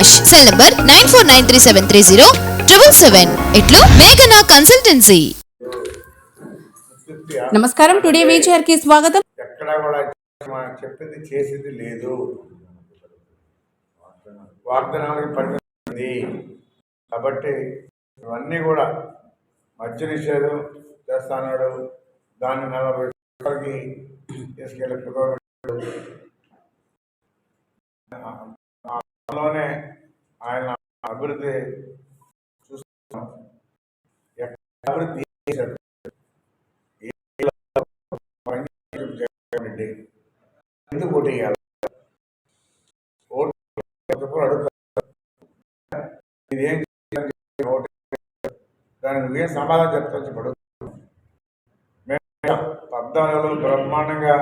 Cell number nine four nine three seven three zero triple seven ఇట్లు మేఘనా consultancy నమస్కారం today వీచర్కి స్వాగతం ఎక్కడా కూడా మనం చెప్పింది చేసేది లేదు వాగ్దానాలకు పరిమితి కాబట్టి ఇవన్నీ కూడా మద్య నిషేధం చేస్తాడు దాన్ని నలభై రూపాయలకి తీసుకెళ్ళి కుదరబెట్టాడు. ఆయన అభివృద్ధి చూస్తున్నాం అభివృద్ధి చేశాడు జగన్ రెడ్డి ఎందుకు ఓటు వేయాలి ఓటు. దానికి నువ్వేం సమాధానం చెప్తావు చెప్పడు మేము పద్నాలుగు బ్రహ్మాండంగా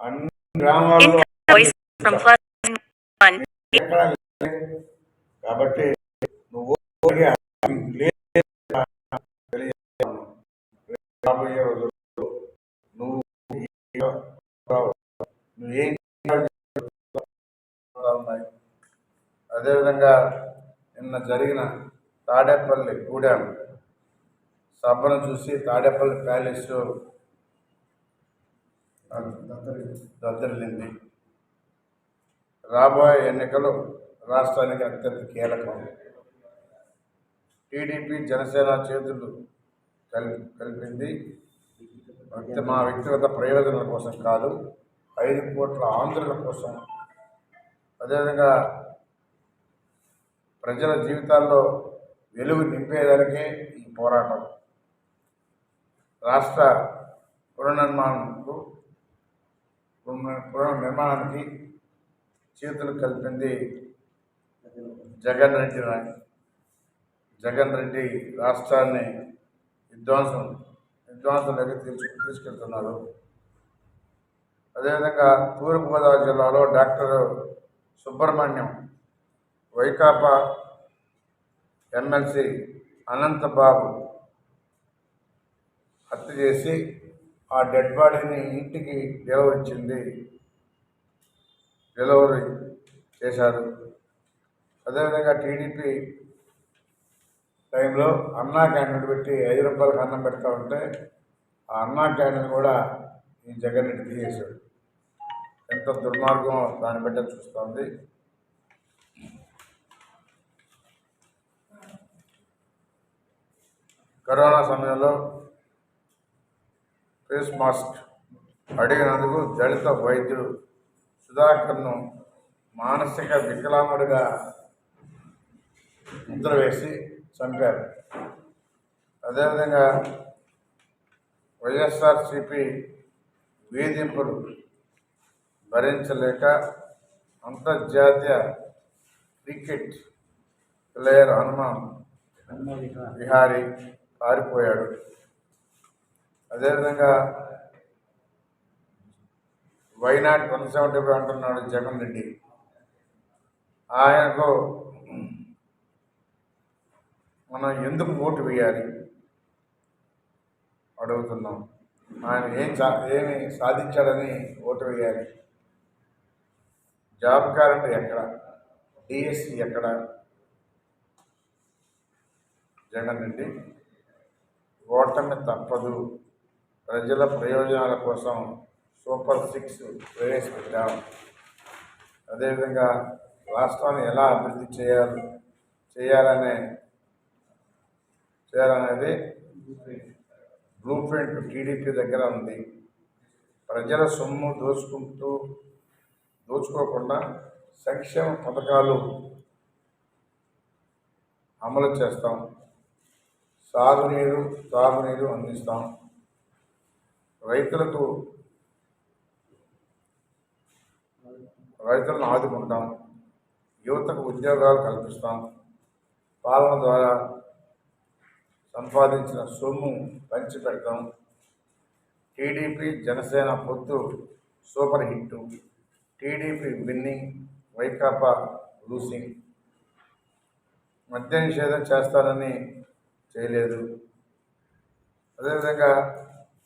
అన్ని గ్రామాల్లో. ఎక్కడా. కాబట్టి నువ్వు రాబోయే రోజుల్లో నువ్వు నువ్వేం ఉన్నాయి అదేవిధంగా నిన్న జరిగిన తాడేపల్లి గూడెం సభను చూసి తాడేపల్లి ప్యాలెస్ దద్దరిల్లింది రాబోయే ఎన్నికలు రాష్ట్రానికి అత్యంత కీలకం. టీడీపీ జనసేన చేతులు కలి కలిపింది. మా వ్యక్తిగత ప్రయోజనాల కోసం కాదు ఐదు కోట్ల ఆంధ్రుల కోసం. అదేవిధంగా ప్రజల జీవితాల్లో వెలుగు నింపేదానికే ఈ పోరాటం. రాష్ట్ర పునర్నిర్మాణకు పునర్నిర్మాణానికి చేతులు కలిపింది జగన్ రెడ్డి నాయక్ జగన్ రెడ్డి రాష్ట్రాన్ని విధ్వంసం విధ్వంసంలోకి తీసుకు తీసుకెళ్తున్నారు. అదేవిధంగా తూర్పుగోదావరి జిల్లాలో డాక్టర్ సుబ్రహ్మణ్యం వైకాపా ఎమ్మెల్సీ అనంతబాబు హత్య చేసి ఆ డెడ్ బాడీని ఇంటికి డెలివరించింది డెలివరీ చేశారు. అదేవిధంగా టీడీపీ టైంలో అన్నా క్యాండిడేట్ పెట్టి ఐదు రూపాయలకు అన్నం పెడతా ఉంటే ఆ అన్నా క్యాంటీన్ కూడా ఈ జగన్ రెడ్డి తీసేశాడు. ఎంత దుర్మార్గం దాన్ని బట్టి చూస్తుంది. కరోనా సమయంలో ఫేస్ మాస్క్ అడిగినందుకు దళిత వైద్యుడు సుధాకర్ను మానసిక వికలాంగుడిగా ముద్ర వేసి చంపారు. అదేవిధంగా వైఎస్ఆర్సిపి వేధింపులు భరించలేక అంతర్జాతీయ క్రికెట్ ప్లేయర్ హనుమాన్ విహారీ పారిపోయాడు. అదేవిధంగా వైనాట్ వన్ సెవెంటీ ఫైవ్ అంటున్నాడు జగన్ రెడ్డి. ఆయనకు మనం ఎందుకు ఓటు వేయాలి? అడుగుతున్నాం. ఆయన ఏం సా ఏమి సాధించాడని ఓటు వేయాలి. జాబ్ క్యాలెండర్ ఎక్కడ? డిఎస్సి ఎక్కడ? జగన్ రెడ్డి ఓటమి తప్పదు. ప్రజల ప్రయోజనాల కోసం సూపర్ సిక్స్ ప్రవేశపెట్టాం. అదేవిధంగా రాష్ట్రాన్ని ఎలా అభివృద్ధి చేయాలి చేయాలనే చేయాలనేది బ్లూ ప్రింట్ టీడీపీ దగ్గర ఉంది. ప్రజల సొమ్ము దోచుకుంటూ దోచుకోకుండా సంక్షేమ పథకాలు అమలు చేస్తాం. సాగునీరు తాగునీరు అందిస్తాం. రైతులకు రైతులను ఆదుకుంటాం. యువతకు ఉద్యోగాలు కల్పిస్తాం. పాలన ద్వారా సంపాదించిన సొమ్ము పంచిపెడతాం. టీడీపీ జనసేన పొత్తు super hit TDP winning Vaikapa losing. మద్య నిషేధం చేస్తానని చేయలేదు. అదేవిధంగా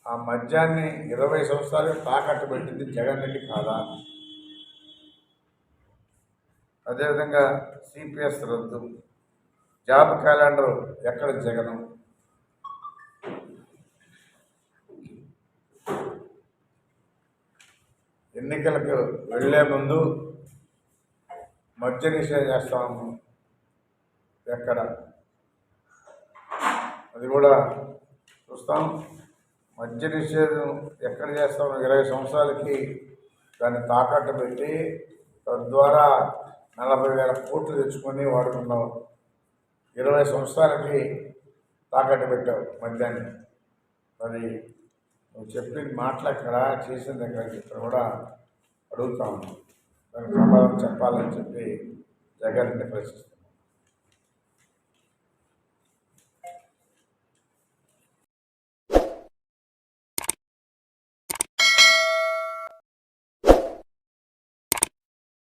ఆ మద్యాన్ని ఇరవై సంవత్సరాలు తాకట్టు పెట్టింది జగన్ రెడ్డి కాదా? అదేవిధంగా సిపిఎస్ రద్దు. జాబ్ క్యాలెండర్ ఎక్కడ జగను? ఎన్నికలకు వెళ్ళే ముందు మద్య నిషేధం చేస్తాము ఎక్కడ? అది కూడా చూస్తాం. మద్య నిషేధం ఎక్కడ చేస్తాం? ఇరవై సంవత్సరాలకి దాన్ని తాకట్టు పెట్టి తద్వారా నలభై వేల కోట్లు తెచ్చుకొని వాడుకున్నాం ఇరవై సంవత్సరాలకి తాకట్టు పెట్టావు మద్యాన్ని. మరి నువ్వు చెప్పిన మాటలు అక్కడ చేసిన దగ్గర చెప్పిన కూడా అడుగుతా ఉన్నాను దానికి సమాధానం చెప్పాలని చెప్పి జగన్ ప్రశ్నిస్తాను